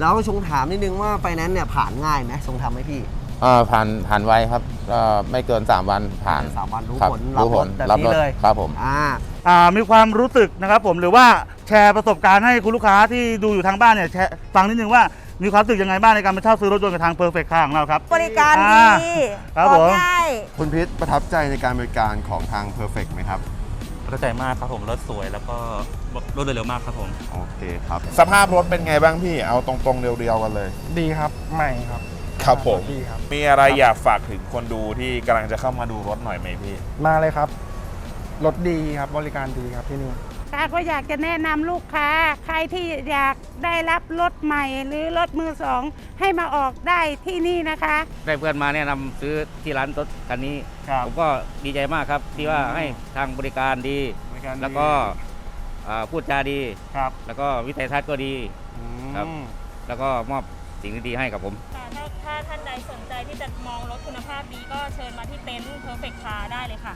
แล้วชงถามนิดนึงว่าไฟแนนซ์เนี่ยผ่านง่ายไหมชงทำไหมพี่อ่าผ่านผ่านไวครับก็ไม่เกิน 3 วันผ่านสามวันรู้ครับผลรับรู้ผรลถแบบรับนี้รถเลยครับผม อ่า อ่ามีความรู้สึกนะครับผมหรือว่าแชร์ประสบการณ์ให้คุณลูกค้าที่ดูอยู่ทางบ้านเนี่ยแชร์ฟังนิดนึงว่ามีความรู้สึกยังไงบ้างในการมาเช่าซื้อรถยนต์กับทาง Perfect Car ของเราครับ บริการอ่าดีครับอผอกมง่าย คุณพิษประทับใจในการบริการของทาง Perfect ไหมครับ ประทับใจมากครับผมรถสวยแล้วก็รถเร็วมากครับผม โอเคครับ สภาพรถเป็นไงบ้างพี่เอาตรงๆเรียวๆกันเลย ดีครับใหม่ครับครับผม ดีครับ มีอะไรอยากฝากถึงคนดูที่กำลังจะเข้ามาดูรถหน่อยไหมพี่ มาเลยครับ รถดีครับบริการดีครับที่นี่ ค่ะก็อยากจะแนะนำลูกค้า ใครที่อยากได้รับรถใหม่ หรือรถมือสอง ให้มาออกได้ที่นี่นะคะ ได้เพื่อนมาแนะนำซื้อที่ร้านรถคันนี้ ครับผมก็ดีใจมากครับ ที่ว่าให้ทางบริการดี บริการดีแล้วก็อ่าพูดจาดี ครับแล้วก็วิสัยทัศน์ก็ดีครับ แล้วก็มอบสิ่งดีๆให้กับผม ค่ะถ้าถ้าท่านใดสนใจที่จะมองรถคุณภาพดีก็เชิญมาที่เต็นท์ Perfect Car ได้เลยค่ะ